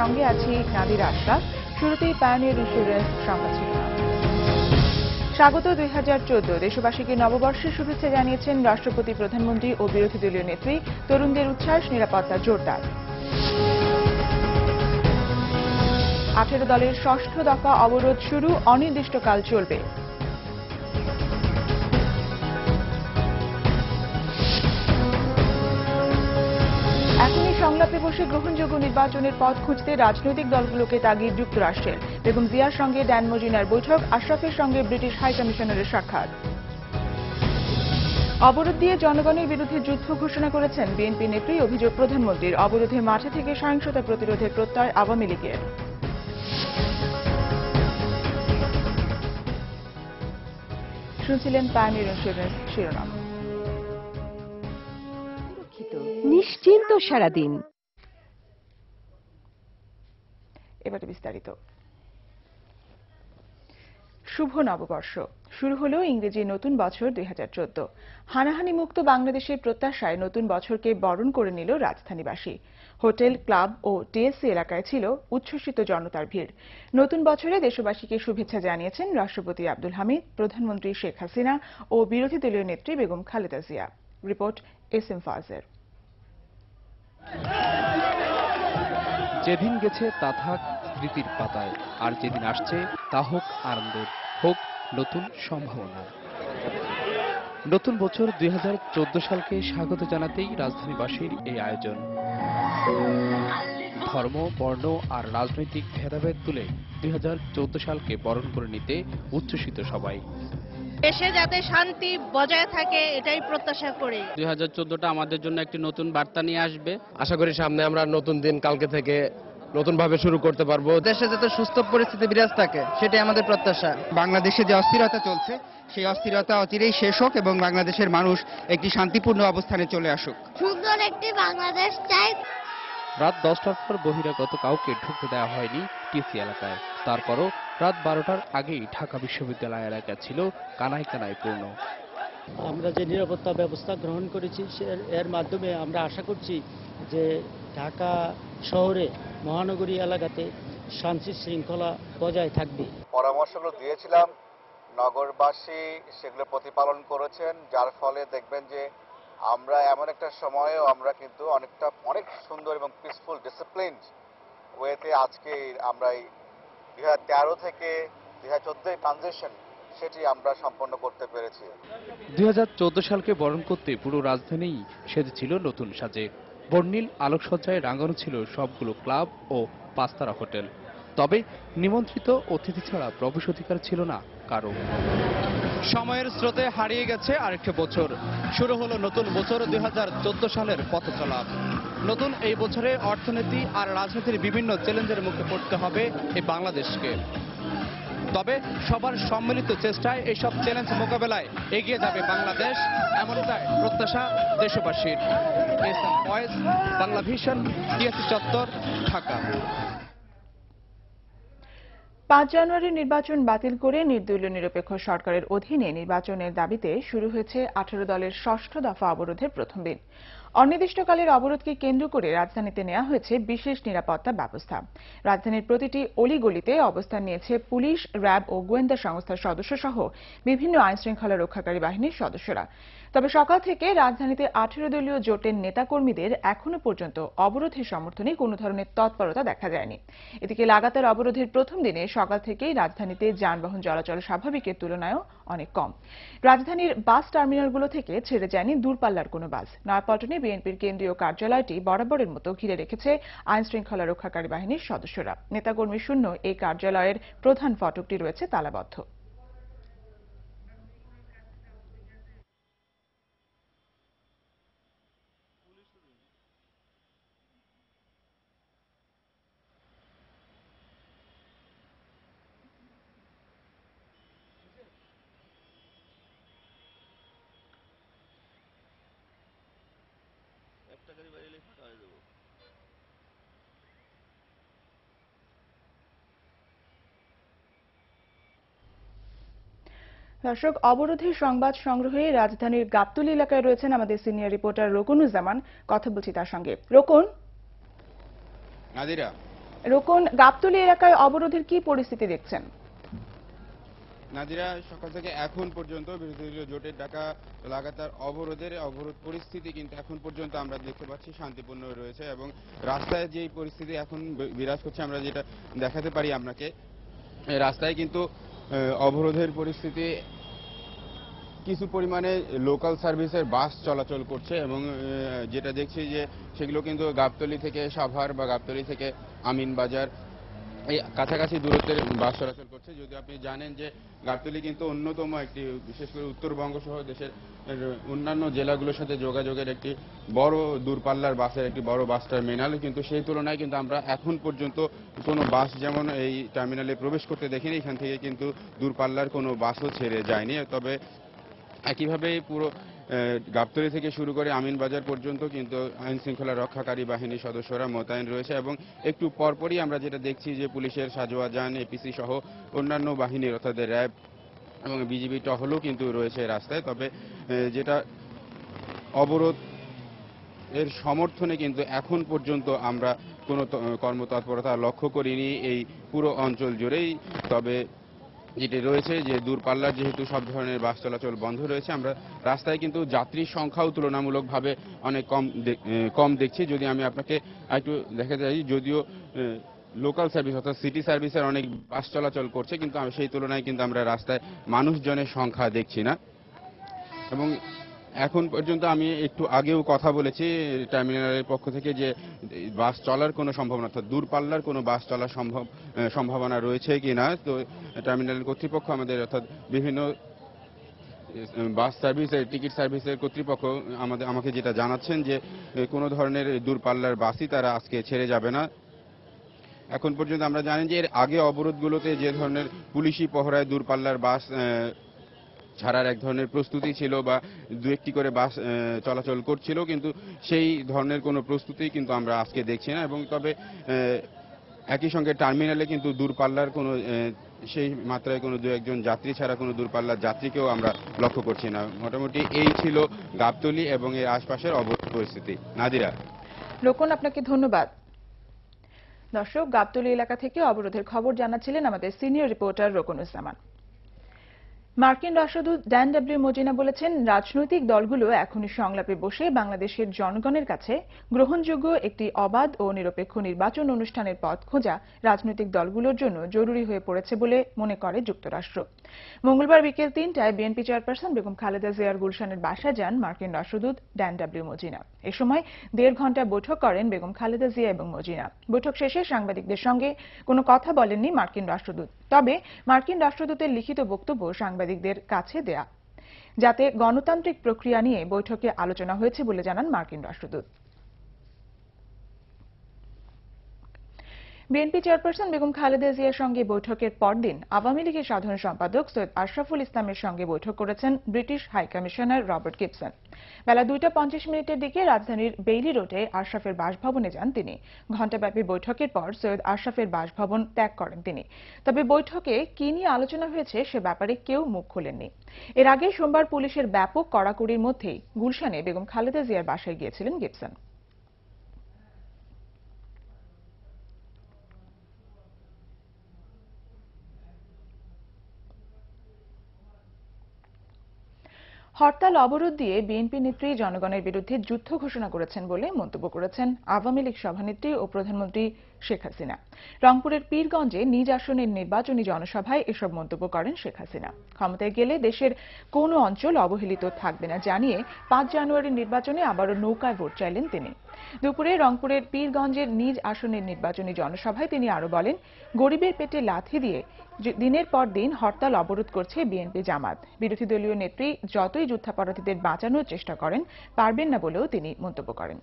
সঙ্গে আছি নাদিরা আশরাফ। শুরুতেই পায়োনিয়ার ইন্স্যুরেন্স সংবাদ শিরোনাম স্বাগত দুই হাজার চোদ্দ। দেশবাসীকে নববর্ষের শুভেচ্ছা জানিয়েছেন রাষ্ট্রপতি, প্রধানমন্ত্রী ও বিরোধী দলীয় নেত্রী। তরুণদের উচ্ছ্বাস, নিরাপত্তা জোরদার। আঠেরো দলের ষষ্ঠ দফা অবরোধ শুরু, অনির্দিষ্টকাল চলবে। সংলাপে গ্রহণযোগ্য নির্বাচনের পথ খুঁজতে রাজনৈতিক দলগুলোকে তাগিদ যুক্তরাষ্ট্রের বেগম জিয়ার সঙ্গে ড্যান মজিনার বৈঠক, আশরাফের সঙ্গে ব্রিটিশ হাইকমিশনারের সাক্ষাৎ। অবরোধ দিয়ে জনগণের বিরুদ্ধে যুদ্ধ ঘোষণা করেছেন বিএনপি নেত্রী অভিযোগ প্রধানমন্ত্রীর। অবরোধে মাঠে থেকে সহিংসতা প্রতিরোধের প্রত্যয় আওয়ামী লীগের। শুনছিলেন নিশ্চিন্ত সারাদিন। এবারে বিস্তারিত। শুভ নববর্ষ। শুরু হলো ইংরেজি নতুন বছর দুই হানাহানি মুক্ত বাংলাদেশের প্রত্যাশায় নতুন বছরকে বরণ করে নিল রাজধানীবাসী। হোটেল, ক্লাব ও টিএসসি এলাকায় ছিল উচ্ছ্বসিত জনতার ভিড়। নতুন বছরে দেশবাসীকে শুভেচ্ছা জানিয়েছেন রাষ্ট্রপতি আব্দুল হামিদ, প্রধানমন্ত্রী শেখ হাসিনা ও বিরোধী দলীয় নেত্রী Begum Khaleda Zia. Report S M ফাজের। যেদিন গেছে তা থাক স্মৃতির পাতায়, আর যেদিন আসছে তা হোক আনন্দের, হোক নতুন সম্ভাবনা। নতুন বছর দুই হাজার চোদ্দ সালকে স্বাগত জানাতেই রাজধানীবাসীর এই আয়োজন। ধর্ম, বর্ণ আর রাজনৈতিক ভেদাভেদ তুলে দুই হাজার চোদ্দ সালকে বরণ করে নিতে উচ্ছ্বসিত সবাই। দেশে যাতে শান্তি বজায় থাকে এটাই প্রত্যাশা করি। দুই হাজার চোদ্দটা আমাদের জন্য একটি নতুন বার্তা নিয়ে আসবে। আশা করি সামনে আমরা নতুন দিন কালকে থেকে নতুন ভাবে শুরু করতে পারব। দেশে যাতে সুস্থ পরিস্থিতি বিরাজ থাকে সেটাই আমাদের প্রত্যাশা। বাংলাদেশে যে অস্থিরতা চলছে সেই অস্থিরতা অচিরেই শেষ হোক এবং বাংলাদেশের মানুষ একটি শান্তিপূর্ণ অবস্থানে চলে আসুক। সুন্দর একটি বাংলাদেশ চাই। রাত দশটার পর বহিরাগত কাউকে ঢুকতে দেওয়া হয়নি টিসি এলাকায়। তারপরও রাত বারোটার আগেই ঢাকা বিশ্ববিদ্যালয় এলাকা ছিল কানায় কানায় পূর্ণ আমরা যে নিরাপত্তা ব্যবস্থা গ্রহণ করেছি সে- এর মাধ্যমে আমরা আশা করছি যে ঢাকা শহরে মহানগরী এলাকাতে শান্তি শৃঙ্খলা বজায় থাকবে। পরামর্শগুলো দিয়েছিলাম নগরবাসী সেগুলো প্রতিপালন করেছেন যার ফলে দেখবেন যে আমরা এমন একটা সময়েও আমরা কিন্তু অনেকটা অনেক সুন্দর এবং পিসফুল ডিসিপ্লিন ওয়েতে আজকে আমরা এই দুই হাজার তেরো থেকে দুই হাজার ট্রানজিশন সেটি আমরা সম্পন্ন করতে পেরেছি। দুই সালকে বরণ করতে পুরো সেজেছিল নতুন সাজে। বর্ণিল আলোকসজ্জায় রাঙানো ছিল সবগুলো ক্লাব ও পাঁচতারা হোটেল। তবে নিমন্ত্রিত অতিথি ছাড়া প্রবেশ অধিকার ছিল না কারও। সময়ের স্রোতে হারিয়ে গেছে আরেকটি বছর। শুরু হলো নতুন বছর দুই হাজার চোদ্দ সালের পথ চলা নতুন এই বছরে অর্থনীতি আর রাজনীতির বিভিন্ন চ্যালেঞ্জের মুখে পড়তে হবে এই বাংলাদেশকে। তবে সবার সম্মিলিত চেষ্টায় এইসব চ্যালেঞ্জ মোকাবেলায় এগিয়ে যাবে বাংলাদেশ, এমনটাই প্রত্যাশা দেশবাসীর। S M voice, Bangla vision TSC চত্বর, ঢাকা। পাঁচ জানুয়ারির নির্বাচন বাতিল করে নির্দলীয় নিরপেক্ষ সরকারের অধীনে নির্বাচনের দাবিতে শুরু হয়েছে আঠারো দলের ষষ্ঠ দফা অবরোধের প্রথম দিন। অনির্দিষ্টকালের অবরোধকে কেন্দ্র করে রাজধানীতে নেওয়া হয়েছে বিশেষ নিরাপত্তা ব্যবস্থা। রাজধানীর প্রতিটি অলিগলিতে অবস্থান নিয়েছে পুলিশ, র্যাব ও গোয়েন্দা সংস্থার সদস্য সহ বিভিন্ন আইনশৃঙ্খলা রক্ষাকারী বাহিনীর সদস্যরা। তবে সকাল থেকে রাজধানীতে আঠেরো দলীয় জোটের নেতাকর্মীদের এখনও পর্যন্ত অবরোধের সমর্থনে কোনো ধরনের তৎপরতা দেখা যায়নি। এদিকে লাগাতার অবরোধের প্রথম দিনে সকাল থেকেই রাজধানীতে যানবাহন চলাচল স্বাভাবিকের তুলনায়ও অনেক কম। রাজধানীর বাস টার্মিনালগুলো থেকে ছেড়ে যায়নি দূরপাল্লার কোনো বাস। নয়াপল্টনে বিএনপির কেন্দ্রীয় কার্যালয়টি বরাবরের মতো ঘিরে রেখেছে আইন শৃঙ্খলা রক্ষাকারী বাহিনীর সদস্যরা। নেতাকর্মী শূন্য এই কার্যালয়ের প্রধান ফটকটি রয়েছে তালাবদ্ধ। দর্শক অবরোধের সংবাদ সংগ্রহে রাজধানীর গাবতলী এলাকায় রয়েছেন আমাদের সিনিয়র রিপোর্টার রকুনুজ্জামান। কথা বলছি তার সঙ্গে। রকুন? নাদিরা? রকুন গাবতলী এলাকায় অবরোধের কি পরিস্থিতি দেখছেন? নাদিরা সকাল থেকে এখন পর্যন্ত বিরোধী দলীয় জোটের ডাকা লাগাতার অবরোধের অবরোধ পরিস্থিতি কিন্তু এখন পর্যন্ত আমরা দেখতে পাচ্ছি শান্তিপূর্ণ রয়েছে এবং রাস্তায় যে পরিস্থিতি এখন বিরাজ করছে আমরা যেটা দেখাতে পারি আপনাকে রাস্তায় কিন্তু অবরোধের পরিস্থিতি কিছু পরিমাণে লোকাল সার্ভিসের বাস চলাচল করছে এবং যেটা দেখছি যে সেগুলো কিন্তু গাবতলি থেকে সাভার বা গাবতলি থেকে আমিনবাজার এই কাছাকাছি দূরত্বের বাস চলাচল করছে। যদি আপনি জানেন যে গাবতলি কিন্তু অন্যতম একটি, বিশেষ করে উত্তরবঙ্গ সহ দেশের অন্যান্য জেলাগুলোর সাথে যোগাযোগের একটি বড় দূরপাল্লার বাসের একটি বড় বাস টার্মিনাল কিন্তু সেই তুলনায় কিন্তু আমরা এখন পর্যন্ত কোনো বাস যেমন এই টার্মিনালে প্রবেশ করতে দেখিনি, এখান থেকে কিন্তু দূরপাল্লার কোনো বাসও ছেড়ে যায়নি। তবে একইভাবে পুরো গাবতলী থেকে শুরু করে আমিন বাজার পর্যন্ত কিন্তু আইন শৃঙ্খলা রক্ষাকারী বাহিনীর সদস্যরা মোতায়েন রয়েছে এবং একটু পরপরই আমরা যেটা দেখছি যে পুলিশের সাজোয়া যান এপিসি সহ অন্যান্য বাহিনীর অর্থাৎ র্যাব এবং বিজিবি টহলও কিন্তু রয়েছে রাস্তায়। তবে যেটা অবরোধ এর সমর্থনে কিন্তু এখন পর্যন্ত আমরা কোনো কর্মতৎপরতা লক্ষ্য করিনি। এই পুরো অঞ্চল জুড়েই। তবে যেটি রয়েছে, যে দূরপাল্লার যেহেতু সব ধরনের বাস চলাচল বন্ধ রয়েছে, আমরা রাস্তায় কিন্তু যাত্রীর সংখ্যাও তুলনামূলকভাবে অনেক কম কম দেখছি। যদি আমি আপনাকে একটু দেখা যাই যদিও লোকাল সার্ভিস অর্থাৎ সিটি সার্ভিসের অনেক বাস চলাচল করছে, কিন্তু সেই তুলনায় কিন্তু আমরা রাস্তায় মানুষজনের সংখ্যা দেখছি না। এবং এখন পর্যন্ত আমি একটু আগেও কথা বলেছি টার্মিনালের পক্ষ থেকে যে বাস চলার কোনো সম্ভাবনা, অর্থাৎ দূরপাল্লার কোনো বাস চলার সম্ভব সম্ভাবনা রয়েছে কি না তো টার্মিনাল কর্তৃপক্ষ আমাদের, অর্থাৎ বিভিন্ন বাস সার্ভিসের টিকিট সার্ভিসের কর্তৃপক্ষ আমাদের, আমাকে যেটা জানাচ্ছেন যে কোনো ধরনের দূরপাল্লার বাসই তারা আজকে ছেড়ে যাবে না। এখন পর্যন্ত আমরা জানি যে এর আগে অবরোধগুলোতে যে ধরনের পুলিশি পহরায় দূরপাল্লার বাস ছাড়ার এক ধরনের প্রস্তুতি ছিল বা দু একটি করে বাস চলাচল করছিল, কিন্তু সেই ধরনের কোনো প্রস্তুতি কিন্তু আমরা আজকে দেখছি না। এবং তবে একই সঙ্গে টার্মিনালে কিন্তু দূরপাল্লার কোনো সেই মাত্রায় কোনো দু একজন যাত্রী ছাড়া কোনো দূরপাল্লার যাত্রীকেও আমরা লক্ষ্য করছি না। মোটামুটি এই ছিল গাবতলি এবং এর আশপাশের অবস্থ, পরিস্থিতি। নাদিরা রকুন আপনাকে ধন্যবাদ। দর্শক, গাবতলি এলাকা থেকে অবরোধের খবর জানাচ্ছিলেন আমাদের সিনিয়র রিপোর্টার রকুনুজ্জামান মার্কিন রাষ্ট্রদূত ড্যান ডাব্লিউ মজিনা বলেছেন, রাজনৈতিক দলগুলো এখনই সংলাপে বসে বাংলাদেশের জনগণের কাছে গ্রহণযোগ্য একটি অবাধ ও নিরপেক্ষ নির্বাচন অনুষ্ঠানের পথ খোঁজা রাজনৈতিক দলগুলোর জন্য জরুরি হয়ে পড়েছে বলে মনে করে যুক্তরাষ্ট্র। মঙ্গলবার বিকেল তিনটায় বিএনপি চেয়ারপারসন বেগম খালেদা জিয়ার গুলশানের বাসা যান মার্কিন রাষ্ট্রদূত ড্যান ডাব্লিউ মজিনা। এ সময় দেড় ঘণ্টা বৈঠক করেন বেগম খালেদা জিয়া এবং মজিনা। বৈঠক শেষে সাংবাদিকদের সঙ্গে কোনো কথা বলেননি মার্কিন রাষ্ট্রদূত। তবে মার্কিন রাষ্ট্রদূতের লিখিত বক্তব্য সাংবাদিকদের কাছে দেয়া যাতে গণতান্ত্রিক প্রক্রিয়া নিয়ে বৈঠকে আলোচনা হয়েছে বলে জানান মার্কিন রাষ্ট্রদূত। বিএনপি চেয়ারপারসন বেগম খালেদা জিয়ার সঙ্গে বৈঠকের পরদিন আওয়ামী লীগের সাধারণ সম্পাদক সৈয়দ আশরাফুল ইসলামের সঙ্গে বৈঠক করেছেন British high commissioner Robert Gibson. বেলা দুইটা পঞ্চাশ মিনিটের দিকে রাজধানীর বেইলি রোডে আশরাফের বাসভবনে যান তিনি। ঘণ্টাব্যাপী বৈঠকের পর সৈয়দ আশরাফের বাসভবন ত্যাগ করেন তিনি। তবে বৈঠকে কি নিয়ে আলোচনা হয়েছে সে ব্যাপারে কেউ মুখ খোলেননি। এর আগে সোমবার পুলিশের ব্যাপক কড়াকড়ির মধ্যেই গুলশানে বেগম খালেদা জিয়ার বাসায় গিয়েছিলেন গিবসন। হরতাল অবরোধ দিয়ে বিএনপি নেত্রী জনগণের বিরুদ্ধে যুদ্ধ ঘোষণা করেছেন বলে মন্তব্য করেছেন আওয়ামী লীগ সভানেত্রী ও প্রধানমন্ত্রী শেখ হাসিনা। রংপুরের পীরগঞ্জে নিজ আসনের নির্বাচনী জনসভায় এসব মন্তব্য করেন শেখ হাসিনা। ক্ষমতায় গেলে দেশের কোনো অঞ্চল অবহেলিত থাকবে না জানিয়ে পাঁচ জানুয়ারির নির্বাচনে আবারও নৌকায় ভোট চাইলেন তিনি। দুপুরে রংপুরের পীরগঞ্জের নিজ আসনের নির্বাচনী জনসভায় তিনি আরও বলেন, গরিবের পেটে লাথি দিয়ে দিনের পর দিন হরতাল অবরোধ করছে বিএনপি জামাত। বিরোধী দলীয় নেত্রী যতই যুদ্ধাপরাধীদের বাঁচানোর চেষ্টা করেন, পারবেন না বলেও তিনি মন্তব্য করেন।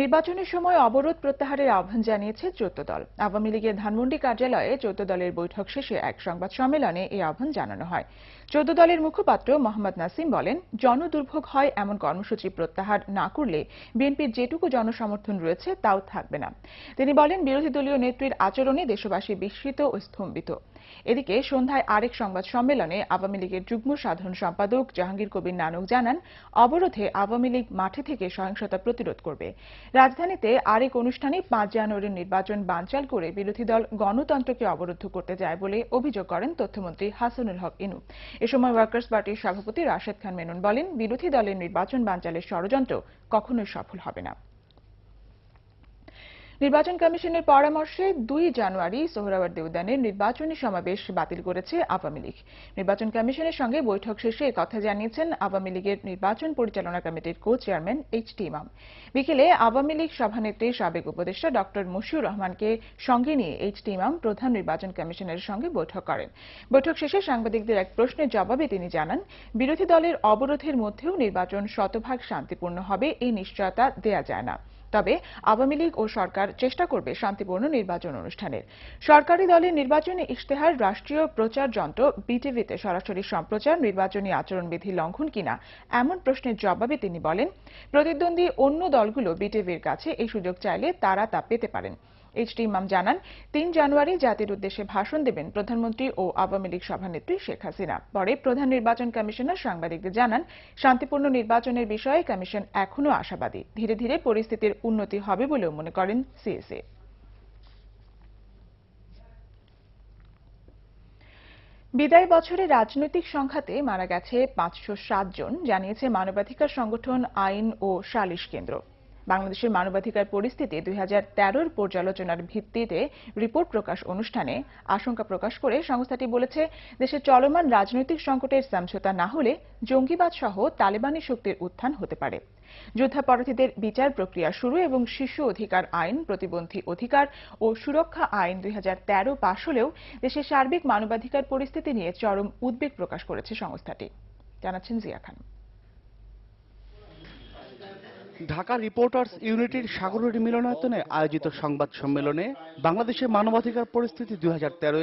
নির্বাচনের সময় অবরোধ প্রত্যাহারের আহ্বান জানিয়েছে চৌদ্দ দল। আওয়ামী লীগের ধানমন্ডি কার্যালয়ে চৌদ্দ দলের বৈঠক শেষে এক সংবাদ সম্মেলনে এই আহ্বান জানানো হয়। চৌদ্দ দলের মুখপাত্র মোহাম্মদ নাসিম বলেন, জনদুর্ভোগ হয় এমন কর্মসূচি প্রত্যাহার না করলে বিএনপির যেটুকু জনসমর্থন রয়েছে তাও থাকবে না। তিনি বলেন, বিরোধী দলীয় নেত্রীর আচরণে দেশবাসী বিস্মিত ও স্তম্ভিত। এদিকে সন্ধ্যায় আরেক সংবাদ সম্মেলনে আওয়ামী লীগের যুগ্ম সাধারণ সম্পাদক জাহাঙ্গীর কবির নানক জানান, অবরোধে আওয়ামী লীগ মাঠে থেকে সহিংসতা প্রতিরোধ করবে। রাজধানীতে আরেক অনুষ্ঠানে পাঁচ জানুয়ারির নির্বাচন বানচাল করে বিরোধী দল গণতন্ত্রকে অবরুদ্ধ করতে যায় বলে অভিযোগ করেন তথ্যমন্ত্রী হাসানুল হক ইনু। এ সময় ওয়ার্কার্স পার্টির সভাপতি রাশেদ খান মেনন বলেন, বিরোধী দলের নির্বাচন বানচালের ষড়যন্ত্র কখনোই সফল হবে না। নির্বাচন কমিশনের পরামর্শে দুই জানুয়ারি সোহরাওয়ার্দী উদ্যানের নির্বাচনী সমাবেশ বাতিল করেছে আওয়ামী লীগ। নির্বাচন কমিশনের সঙ্গে বৈঠক শেষে কথা জানিয়েছেন আওয়ামী লীগের নির্বাচন পরিচালনা কমিটির কো চেয়ারম্যান এইচ টি ইমাম। বিকেলে আওয়ামী লীগ সভানেত্রী, সাবেক উপদেষ্টা ডক্টর মশিউর রহমানকে সঙ্গে নিয়ে এইচ টি ইমাম প্রধান নির্বাচন কমিশনের সঙ্গে বৈঠক করেন। বৈঠক শেষে সাংবাদিকদের এক প্রশ্নের জবাবে তিনি জানান, বিরোধী দলের অবরোধের মধ্যেও নির্বাচন শতভাগ শান্তিপূর্ণ হবে, এই নিশ্চয়তা দেয়া যায় না। তবে আওয়ামী লীগ ও সরকার চেষ্টা করবে শান্তিপূর্ণ নির্বাচন অনুষ্ঠানের। সরকারি দলের নির্বাচনী ইশতেহার, রাষ্ট্রীয় প্রচার যন্ত্র, বিটিভিতে সরাসরি সম্প্রচার, নির্বাচনী আচরণবিধি লঙ্ঘন কিনা এমন প্রশ্নের জবাবে তিনি বলেন, প্রতিদ্বন্দ্বী অন্য দলগুলো বিটিভির কাছে এই সুযোগ চাইলে তারা তা পেতে পারেন। এইচ ইমাম জানান, তিন জানুয়ারি জাতির উদ্দেশ্যে ভাষণ দেবেন প্রধানমন্ত্রী ও আওয়ামী লীগ সভানেত্রী শেখ হাসিনা। পরে প্রধান নির্বাচন কমিশনার সাংবাদিকদের জানান, শান্তিপূর্ণ নির্বাচনের বিষয়ে কমিশন এখনও আশাবাদী। ধীরে ধীরে পরিস্থিতির উন্নতি হবে বলেও মনে করেন সিএসএ। বিদায় বছরে রাজনৈতিক সংঘাতে মারা গেছে পাঁচশো সাত জন, জানিয়েছে মানবাধিকার সংগঠন আইন ও সালিশ কেন্দ্র। বাংলাদেশের মানবাধিকার পরিস্থিতি দুই হাজার পর্যালোচনার ভিত্তিতে রিপোর্ট প্রকাশ অনুষ্ঠানে আশঙ্কা প্রকাশ করে সংস্থাটি বলেছে, দেশে চলমান রাজনৈতিক সংকটের সমঝোতা না হলে জঙ্গিবাদ সহ তালেবানি শক্তির উত্থান হতে পারে। যুদ্ধাপরাধীদের বিচার প্রক্রিয়া শুরু এবং শিশু অধিকার আইন, প্রতিবন্ধী অধিকার ও সুরক্ষা আইন দুই হাজার তেরো পাশ হলেও দেশের সার্বিক মানবাধিকার পরিস্থিতি নিয়ে চরম উদ্বেগ প্রকাশ করেছে সংস্থাটি। জানাচ্ছেন জিয়া খান। ঢাকা রিপোর্টার্স ইউনিটির সাগরী মিলনায়তনে আয়োজিত সংবাদ সম্মেলনে বাংলাদেশের মানবাধিকার পরিস্থিতি দুই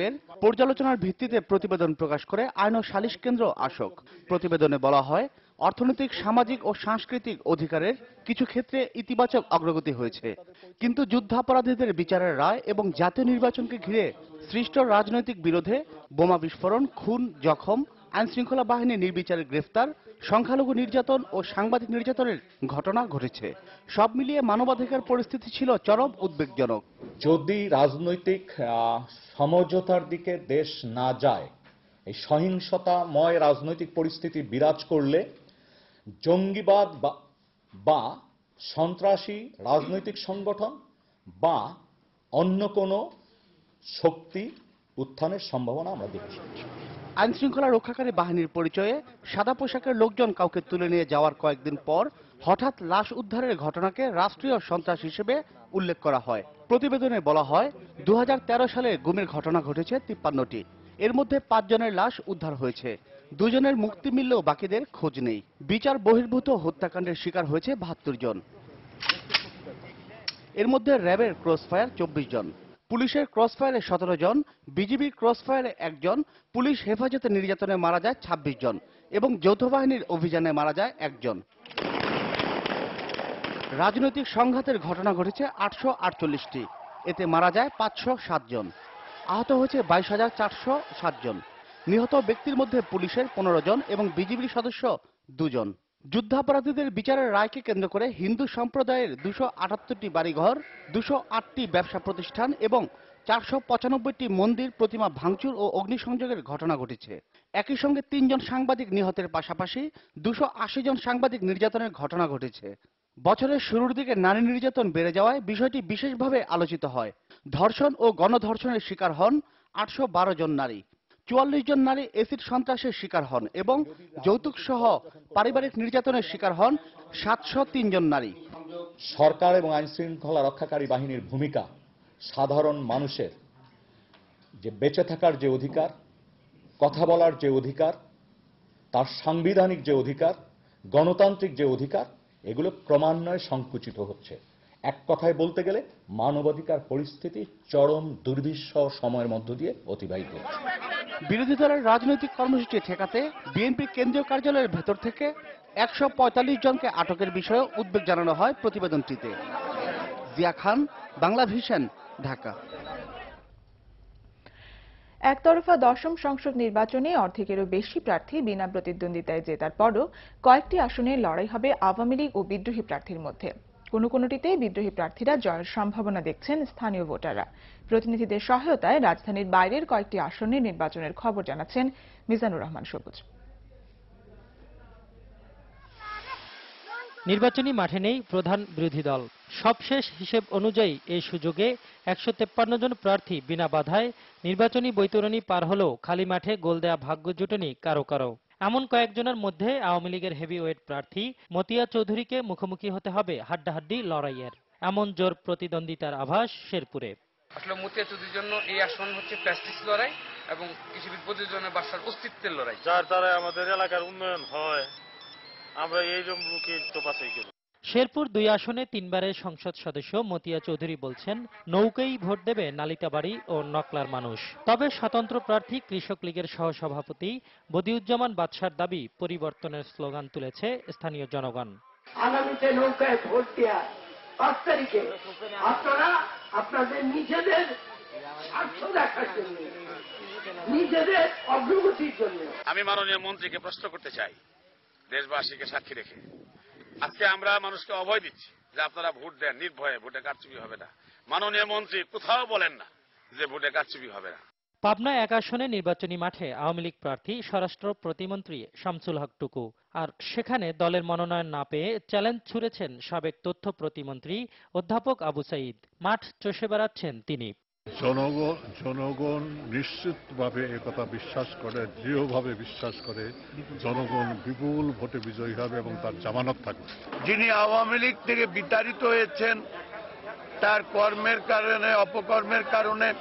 এর পর্যালোচনার ভিত্তিতে প্রতিবেদন প্রকাশ করে আইন ও সালিশ কেন্দ্র আসক। প্রতিবেদনে বলা হয়, অর্থনৈতিক, সামাজিক ও সাংস্কৃতিক অধিকারের কিছু ক্ষেত্রে ইতিবাচক অগ্রগতি হয়েছে। কিন্তু যুদ্ধাপরাধীদের বিচারের রায় এবং জাতীয় নির্বাচনকে ঘিরে সৃষ্ট রাজনৈতিক বিরোধে বোমা বিস্ফোরণ, খুন, জখম আইনশৃঙ্খলা বাহিনী নির্বিচারে গ্রেফতার, সংখ্যালঘু নির্যাতন ও সাংবাদিক নির্যাতনের ঘটনা ঘটেছে। সব মিলিয়ে মানবাধিকার পরিস্থিতি ছিল চরম উদ্বেগজনক। যদি রাজনৈতিক সমঝোতার দিকে দেশ না যায়, এই সহিংসতাময় রাজনৈতিক পরিস্থিতি বিরাজ করলে জঙ্গিবাদ বা সন্ত্রাসী রাজনৈতিক সংগঠন বা অন্য কোনো শক্তি উত্থানের সম্ভাবনা আমরা দেখছি। আইন শৃঙ্খলা রক্ষাকারী বাহিনীর পরিচয়ে সাদা পোশাকের লোকজন কাউকে তুলে নিয়ে যাওয়ার কয়েকদিন পর হঠাৎ লাশ উদ্ধারের ঘটনাকে রাষ্ট্রীয় সন্ত্রাস হিসেবে উল্লেখ করা হয়। প্রতিবেদনে বলা হয় দু সালে গুমের ঘটনা ঘটেছে তিপ্পান্নটি। এর মধ্যে পাঁচজনের লাশ উদ্ধার হয়েছে। দুজনের মুক্তি মিললেও বাকিদের খোঁজ নেই। বিচার বহির্ভূত হত্যাকাণ্ডের শিকার হয়েছে বাহাত্তর জন। এর মধ্যে র্যাবের ক্রসফায়ার চব্বিশ জন। পুলিশের ক্রসফায়ারে সতেরো জন, বিজিবির ক্রসফায়ারে একজন, পুলিশ হেফাজতে নির্যাতনে মারা যায় ২৬ জন এবং যৌথ বাহিনীর অভিযানে মারা যায় একজন। রাজনৈতিক সংঘাতের ঘটনা ঘটেছে আটশো আটচল্লিশটি। এতে মারা যায় পাঁচশো জন। আহত হয়েছে বাইশ হাজার চারশো জন। নিহত ব্যক্তির মধ্যে পুলিশের পনেরো জন এবং বিজিবির সদস্য দুজন। যুদ্ধাপরাধীদের বিচারের রায়কে কেন্দ্র করে হিন্দু সম্প্রদায়ের দুশো আটাত্তরটি বাড়িঘর, দুশো আটটি ব্যবসা প্রতিষ্ঠান এবং চারশো পঁচানব্বইটি মন্দির, প্রতিমা ভাঙচুর ও অগ্নিসংযোগের ঘটনা ঘটেছে। একই সঙ্গে তিনজন সাংবাদিক নিহতের পাশাপাশি দুশো আশি জন সাংবাদিক নির্যাতনের ঘটনা ঘটেছে। বছরের শুরুর দিকে নারী নির্যাতন বেড়ে যাওয়ায় বিষয়টি বিশেষভাবে আলোচিত হয়। ধর্ষণ ও গণধর্ষণের শিকার হন আটশো বারো জন নারী। চুয়াল্লিশ জন নারী এসিড সন্ত্রাসের শিকার হন এবং যৌতুক সহ পারিবারিক নির্যাতনের শিকার হন সাতশো জন নারী। সরকার এবং আইন শৃঙ্খলা রক্ষাকারী বাহিনীর ভূমিকা সাধারণ মানুষের যে বেঁচে থাকার যে অধিকার, কথা বলার যে অধিকার, তার সাংবিধানিক যে অধিকার, গণতান্ত্রিক যে অধিকার, এগুলো ক্রমান্বয়ে সংকুচিত হচ্ছে। এক কথায় বলতে গেলে মানবাধিকার পরিস্থিতি চরম দুর্বিষহ সময়ের মধ্য দিয়ে অতিবাহিত হচ্ছে। বিরোধী দলের রাজনৈতিক কর্মসূচি ঠেকাতে বিএনপি কেন্দ্রীয় কার্যালয়ের ভেতর থেকে একশো পঁয়তাল্লিশ জনকে আটকের বিষয়ে উদ্বেগ জানানো হয় প্রতিবেদনটিতে। জিয়া খান বাংলা ভিশন ঢাকা। একতরফা দশম সংসদ নির্বাচনে অর্ধেকেরও বেশি প্রার্থী বিনা প্রতিদ্বন্দ্বিতায় জেতার পরও কয়েকটি আসনে লড়াই হবে আওয়ামী লীগ ও বিদ্রোহী প্রার্থীর মধ্যে। কোনো কোনোটিতে বিদ্রোহী প্রার্থীরা জয়ের সম্ভাবনা দেখছেন স্থানীয় ভোটাররা। প্রতিনিধিদের সহায়তায় রাজধানীর বাইরের কয়েকটি আসনে নির্বাচনের খবর জানাচ্ছেন মিজানুর রহমান সবুজ। নির্বাচনী মাঠে নেই প্রধান বিরোধী দল। সবশেষ হিসেব অনুযায়ী এই সুযোগে একশো তেপ্পান্ন জন প্রার্থী বিনা বাধায় নির্বাচনী বৈতরণী পার হলেও খালি মাঠে গোল দেয়া ভাগ্য জুটেনি কারও কারও। এমন কয়েকজনের মধ্যে আওয়ামী লীগের হেভিওয়েট প্রার্থী মতিয়া চৌধুরীকে মুখোমুখি হতে হবে হাড্ডাহাড্ডি লড়াইয়ের। এমন জোর প্রতিদ্বন্দ্বিতার আভাস শেরপুরে। আসলে মতিয়া চৌধুরীর জন্য এই আসন হচ্ছে প্যাস্টিস লড়াই এবং কৃষিবিদ জন্য বাসার অস্তিত্বের লড়াই। যার দ্বারা আমাদের এলাকার উন্নয়ন হয়। আমরা এই জন্য তো বাছাই করি শেরপুর দুই আসনে তিনবারের সংসদ সদস্য মতিয়া চৌধুরী বলছেন নৌকেই ভোট দেবে নালিতাবাড়ি ও নকলার মানুষ। তবে স্বতন্ত্র প্রার্থী কৃষক লীগের সহসভাপতি বদিউজ্জামান বাদশার দাবি পরিবর্তনের স্লোগান তুলেছে স্থানীয় জনগণ। আগামীতে নৌকায় ভোট দেওয়া পাঁচ তারিখে আপনারা আপনাদের নিজেদের স্বার্থ দেখার জন্য নিজেদের অগ্রগতির জন্য। আমি মাননীয় মন্ত্রীকে প্রশ্ন করতে চাই দেশবাসীকে সাক্ষী রেখে। আজকে আমরা মানুষকে অভয় দিচ্ছি যে আপনারা ভোট দেন, নির্ভয়ে ভোটে কারচুপি হবে না। মাননীয় মন্ত্রী কোথাও বলেন না যে ভোটে কারচুপি হবে না। পাবনা এক আসনে নির্বাচনী মাঠে আওয়ামী লীগ প্রার্থী, স্বরাষ্ট্র প্রতিমন্ত্রী শামসুল হক টুকু। আর সেখানে দলের মনোনয়ন না পেয়ে চ্যালেঞ্জ ছুড়েছেন সাবেক তথ্য প্রতিমন্ত্রী অধ্যাপক আবু সাইদ। মাঠ চষে বেড়াচ্ছেন তিনি। জনগণ জনগণ নিশ্চিতভাবে একথা বিশ্বাস করে দৃঢ়ভাবে বিশ্বাস করে জনগণ বিপুল ভোটে বিজয়ী হবে এবং তার জামানত থাকবে। যিনি আওয়ামী লীগ থেকে বিতাড়িত হয়েছেন তার কর্মের কারণে অপকর্মের কারণে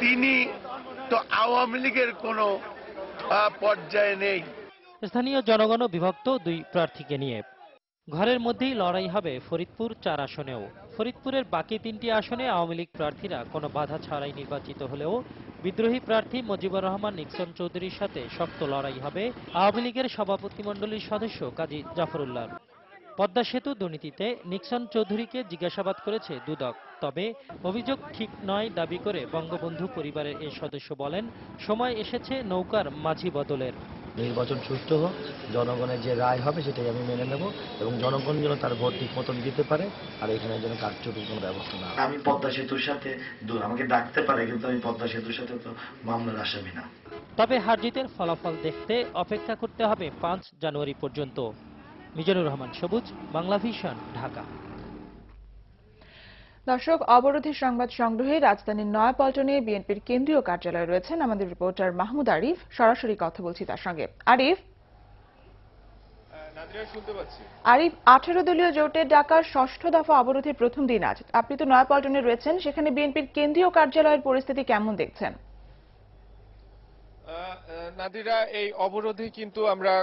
তিনি তো আওয়ামী লীগের কোনো আহ, পর্যায়ে নেই। স্থানীয় জনগণও বিভক্ত দুই প্রার্থীকে নিয়ে। ঘরের মধ্যেই লড়াই হবে ফরিদপুর চার আসনেও। ফরিদপুরের বাকি তিনটি আসনে আওয়ামী লীগ প্রার্থীরা কোনো বাধা ছাড়াই নির্বাচিত হলেও বিদ্রোহী প্রার্থী মুজিবুর রহমান, নিক্সন চৌধুরীর সাথে শক্ত লড়াই হবে আওয়ামী লীগের সভাপতিমণ্ডলীর সদস্য কাজী জাফরুল্লাহ পদ্মা সেতু দুর্নীতিতে নিক্সন চৌধুরীকে জিজ্ঞাসাবাদ করেছে দুদক। তবে অভিযোগ ঠিক নয় দাবি করে বঙ্গবন্ধু পরিবারের এই সদস্য বলেন, সময় এসেছে নৌকার মাঝি বদলের। নির্বাচন সুষ্ঠু হোক জনগণের যে রায় হবে সেটাই আমি মেনে নেব এবং জনগণ যেন তার ভোট ঠিক মতন দিতে পারে আর এখানে যেন কারচুপির কোনো ব্যবস্থা না আমি পদ্মা সেতুর সাথে দু- আমাকে ডাকতে পারে কিন্তু আমি পদ্মা সেতুর সাথে তো মামলার আসামি না। তবে হারজিতের ফলাফল দেখতে অপেক্ষা করতে হবে পাঁচ জানুয়ারি পর্যন্ত। মিজানুর রহমান সবুজ বাংলা ভিশন ঢাকা। দর্শক, অবরোধের সংবাদ সংগ্রহে রাজধানীর নয়াপল্টনে বিএনপির কেন্দ্রীয় কার্যালয়ে রয়েছেন আমাদের রিপোর্টার মাহমুদ আরিফ। সরাসরি কথা বলছি তার সঙ্গে। আরিফ? আরিফ, আঠেরো দলীয় জোটের ডাকার ষষ্ঠ দফা অবরোধের প্রথম দিন আজ। আপনি তো নয়াপল্টনে রয়েছেন, সেখানে বিএনপির কেন্দ্রীয় কার্যালয়ের পরিস্থিতি কেমন দেখছেন? নাদিরা, এই অবরোধে কিন্তু আমরা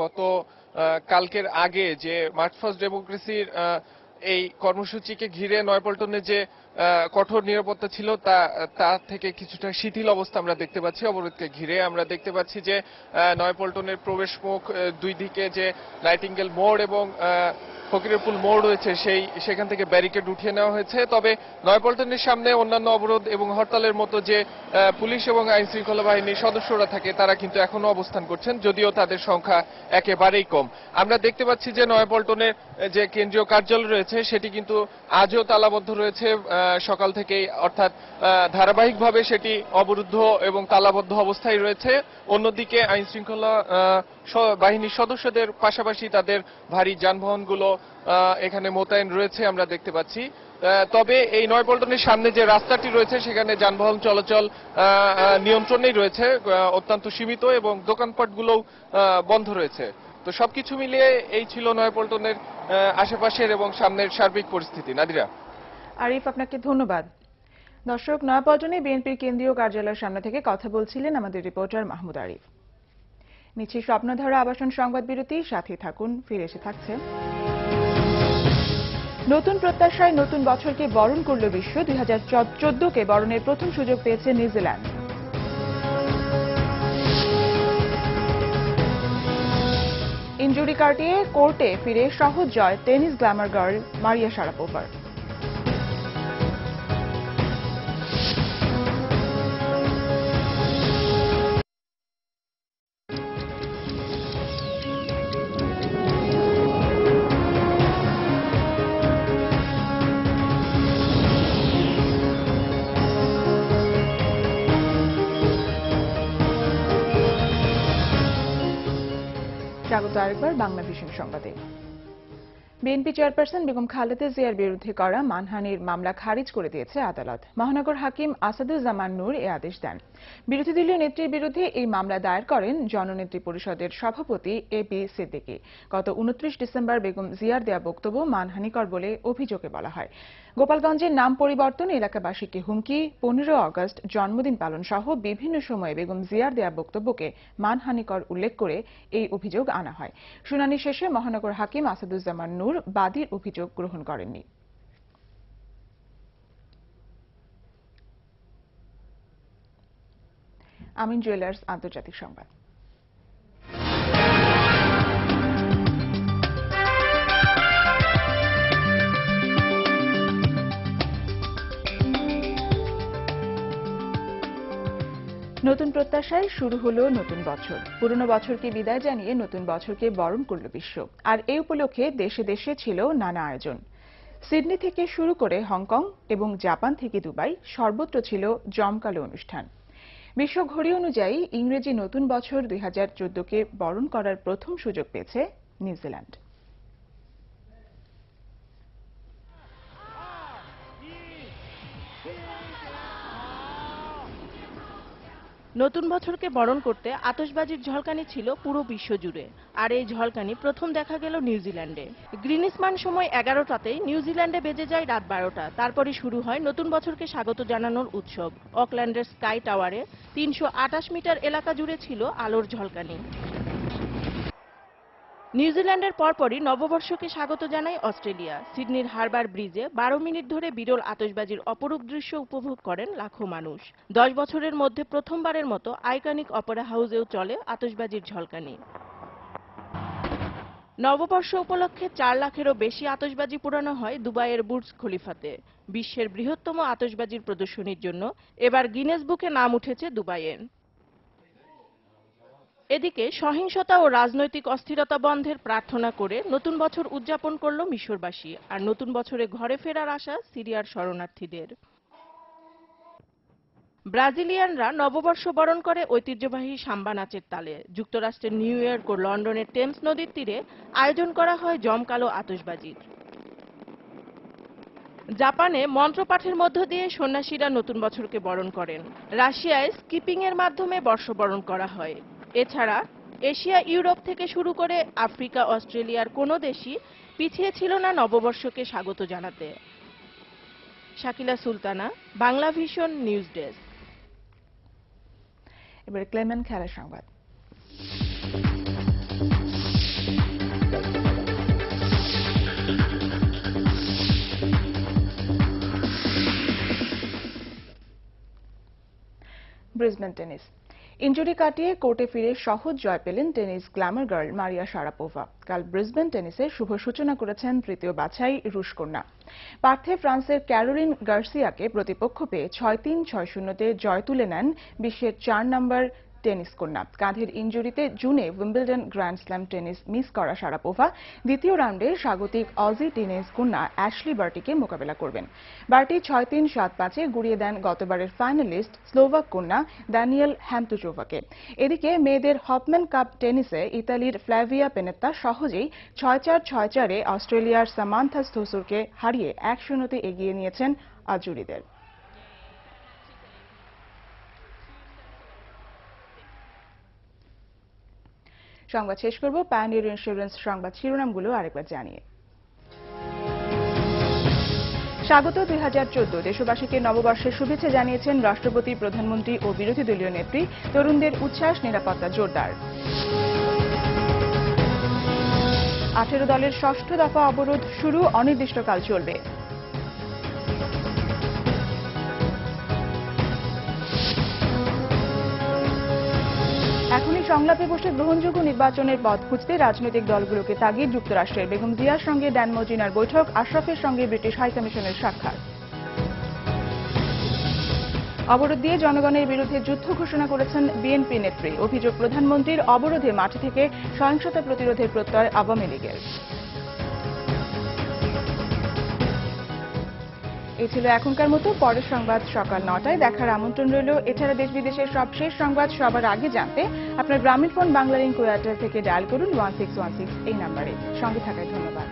গত কালকের আগে যে মার্চ ফার্স্ট ডেমোক্রেসির এই কর্মসূচিকে ঘিরে নয়পল্টনে যে কঠোর নিরাপত্তা ছিল তা তা থেকে কিছুটা শিথিল অবস্থা আমরা দেখতে পাচ্ছি। অবরোধকে ঘিরে আমরা দেখতে পাচ্ছি যে নয়পল্টনের প্রবেশ মুখ দুই দিকে যে নাইটিঙ্গেল মোড় এবং আহ, ফকিরপুল মোড় রয়েছে সেই সেখান থেকে ব্যারিকেড উঠিয়ে নেওয়া হয়েছে। তবে নয়পল্টনের সামনে অন্যান্য অবরোধ এবং হরতালের মতো যে পুলিশ এবং আইন শৃঙ্খলা বাহিনীর সদস্যরা থাকে তারা কিন্তু এখনও অবস্থান করছেন যদিও তাদের সংখ্যা একেবারেই কম। আমরা দেখতে পাচ্ছি যে নয়পল্টনের যে কেন্দ্রীয় কার্যালয় রয়েছে সেটি কিন্তু আজও তালাবদ্ধ রয়েছে সকাল থেকেই, অর্থাৎ ধারাবাহিকভাবে সেটি অবরুদ্ধ এবং তালাবদ্ধ অবস্থায় রয়েছে। অন্যদিকে আইন শৃঙ্খলা বাহিনীর সদস্যদের পাশাপাশি তাদের ভারী যানবাহনগুলো এখানে মোতায়েন রয়েছে, আমরা দেখতে পাচ্ছি। তবে এই নয়পল্টনের সামনে যে রাস্তাটি রয়েছে, সেখানে যানবাহন চলাচল নিয়ন্ত্রণেই রয়েছে অত্যন্ত সীমিত এবং দোকানপাটগুলোও বন্ধ রয়েছে। তো সবকিছু মিলিয়ে এই ছিল নয়পল্টনের আশেপাশের এবং সামনের সার্বিক পরিস্থিতি। নাদিরা? আরিফ, আপনাকে ধন্যবাদ। দর্শক, নয়াপল্টনে বিএনপির কেন্দ্রীয় কার্যালয়ের সামনে থেকে কথা বলছিলেন আমাদের রিপোর্টার মাহমুদ আরিফ। নিচ্ছি স্বপ্নধারা আবাসন সংবাদ বিরতি সাথে থাকুন, ফিরে এসে থাকছে নতুন প্রত্যাশায় নতুন বছরকে বরণ করল বিশ্ব, দুই হাজার চোদ্দকে বরণের প্রথম সুযোগ পেয়েছে নিউজিল্যান্ড। ইঞ্জুরি কাটিয়ে কোর্টে ফিরে সহজ জয় টেনিস গ্ল্যামার গার্ল মারিয়া শারাপোভার। বাংলা ভিশন সংবাদে। বিএনপি চেয়ারপারসন বেগম খালেদা জিয়ার বিরুদ্ধে করা মানহানির মামলা খারিজ করে দিয়েছে আদালত। মহানগর হাকিম আসাদুজ্জামান নূর এ আদেশ দেন। বিরোধী দলীয় নেত্রীর বিরুদ্ধে এই মামলা দায়ের করেন জননেত্রী পরিষদের সভাপতি এ বি সিদ্দিকী। গত উনত্রিশ ডিসেম্বর বেগম জিয়ার দেয়া বক্তব্য মানহানিকর বলে অভিযোগে বলা হয়। গোপালগঞ্জের নাম পরিবর্তন এলাকাবাসীকে হুমকি, পনেরো আগস্ট জন্মদিন পালন সহ বিভিন্ন সময়ে বেগম জিয়ার দেয়া বক্তব্যকে মানহানিকর উল্লেখ করে এই অভিযোগ আনা হয়। শুনানি শেষে মহানগর হাকিম আসাদুজ্জামান নূর বাদীর অভিযোগ গ্রহণ করেননি। আমিন জুয়েলার্স, আন্তর্জাতিক সংবাদ। নতুন প্রত্যাশায় শুরু হলো নতুন বছর। পুরনো বছরকে বিদায় জানিয়ে নতুন বছরকে বরণ করল বিশ্ব। আর এই উপলক্ষে দেশে দেশে ছিল নানা আয়োজন। সিডনি থেকে শুরু করে হংকং এবং জাপান থেকে দুবাই সর্বত্র ছিল জমকালো অনুষ্ঠান। বিশ্ব ঘড়ি অনুযায়ী ইংরেজি নতুন বছর দুই হাজার চোদ্দকে বরণ করার প্রথম সুযোগ পেয়েছে নিউজিল্যান্ড। নতুন বছরকে বরণ করতে আতশবাজির ঝলকানি ছিল পুরো বিশ্বজুড়ে। আর এই ঝলকানি প্রথম দেখা গেল নিউজিল্যান্ডে। গ্রিনিসমান সময় এগারোটাতেই নিউজিল্যান্ডে বেজে যায় রাত বারোটা। তারপরে শুরু হয় নতুন বছরকে স্বাগত জানানোর উৎসব। অকল্যান্ডের স্কাই টাওয়ারে তিনশো আটাশ মিটার এলাকা জুড়ে ছিল আলোর ঝলকানি। নিউজিল্যান্ডের পরপরই নববর্ষকে স্বাগত জানায় অস্ট্রেলিয়া। সিডনির হারবার ব্রিজে বারো মিনিট ধরে বিরল আতশবাজির অপরূপ দৃশ্য উপভোগ করেন লাখো মানুষ। দশ বছরের মধ্যে প্রথমবারের মতো আইকনিক অপেরা হাউসেও চলে আতশবাজির ঝলকানি। নববর্ষ উপলক্ষে চার লাখেরও বেশি আতশবাজি পোড়ানো হয় দুবাইয়ের বুর্জ খলিফাতে। বিশ্বের বৃহত্তম আতশবাজির প্রদর্শনীর জন্য এবার গিনেস বুকে নাম উঠেছে দুবাইয়ের। এদিকে সহিংসতা ও রাজনৈতিক অস্থিরতা বন্ধের প্রার্থনা করে নতুন বছর উদযাপন করল মিশরবাসী। আর নতুন বছরে ঘরে ফেরার আশা সিরিয়ার শরণার্থীদের। ব্রাজিলিয়ানরা নববর্ষ বরণ করে ঐতিহ্যবাহী সাম্বা নাচের তালে। যুক্তরাষ্ট্রের নিউ ইয়র্ক ও লন্ডনের টেমস নদীর তীরে আয়োজন করা হয় জমকালো আতশবাজির জাপানে মন্ত্রপাঠের মধ্য দিয়ে সন্ন্যাসীরা নতুন বছরকে বরণ করেন। রাশিয়ায় স্কিপিং এর মাধ্যমে বর্ষবরণ করা হয়। এছাড়া এশিয়া, ইউরোপ থেকে শুরু করে আফ্রিকা, অস্ট্রেলিয়ার কোনো দেশই পিছিয়ে ছিল না নববর্ষকে স্বাগত জানাতে। Shakila Sultana, Bangla vision news desk. এবারে ক্লেমেন খেলার সংবাদ। Brisbane tennis. ইঞ্জুরি কাটিয়ে কোর্টে ফিরে সহজ জয় পেলেন tennis glamour girl Maria Sharapova. কাল ব্রিসবেন টেনিসের শুভ সূচনা করেছেন তৃতীয় বাছাই রুশকন্যা। পার্থে ফ্রান্সের ক্যারোলিন গার্সিয়াকে প্রতিপক্ষ পেয়ে ছয় তিন, ছয় শূন্যতে জয় তুলে নেন বিশ্বের চার নম্বর টেনিস কন্যা। কাঁধের ইঞ্জুরিতে জুনে Wimbledon grand slam tennis miss করা শারাপোভা দ্বিতীয় রাউন্ডে স্বাগতিক অজি টেনিস কন্যা অ্যাশলি বার্টিকে মোকাবেলা করবেন। বার্টি ছয় তিন, সাত পাঁচে গুড়িয়ে দেন গতবারের ফাইনালিস্ট স্লোভাক কন্যা দানিয়েল হ্যামতুচোভাকে এদিকে মেয়েদের হপম্যান কাপ টেনিসে ইতালির ফ্ল্যাভিয়া পেনেত্তা সহজেই ছয় চার, ছয় চারে অস্ট্রেলিয়ার সামান্থা স্থোসুরকে হারিয়ে এক শূন্যতে এগিয়ে নিয়েছেন আজুরিদের। সংবাদ শেষ করব। পায়োনিয়ার ইন্স্যুরেন্স সংবাদ শিরোনামগুলো আরেকবার জানিয়ে। স্বাগত দুই হাজার চোদ্দ। দেশবাসীকে নববর্ষের শুভেচ্ছা জানিয়েছেন রাষ্ট্রপতি, প্রধানমন্ত্রী ও বিরোধী দলীয় নেত্রী, তরুণদের উচ্ছ্বাস, নিরাপত্তা জোরদার। আঠেরো দলের ষষ্ঠ দফা অবরোধ শুরু, অনির্দিষ্টকাল চলবে। এখনই সংলাপে বসে গ্রহণযোগ্য নির্বাচনের পথ খুঁজতে রাজনৈতিক দলগুলোকে তাগিদ যুক্তরাষ্ট্রের বেগম জিয়ার সঙ্গে, ড্যান মজিনার বৈঠক, আশরাফের সঙ্গে ব্রিটিশ হাইকমিশনের সাক্ষাৎ। অবরোধ দিয়ে জনগণের বিরুদ্ধে যুদ্ধ ঘোষণা করেছেন বিএনপি নেত্রী। অভিযোগ প্রধানমন্ত্রীর অবরোধে মাঠ থেকে সহিংসতা প্রতিরোধের প্রত্যয় আওয়ামী লীগের। এই ছিল এখনকার মতো, পরের সংবাদ সকাল নটায়। দেখার আমন্ত্রণ রইল এছাড়া দেশ বিদেশের সব শেষ সংবাদ সবার আগে জানতে। আপনার গ্রামীণ ফোন বাংলা ইনকোয়ার্টার থেকে ডায়াল করুন, ওয়ান সিক্স ওয়ান সিক্স এই নাম্বারে। সঙ্গে থাকায় ধন্যবাদ।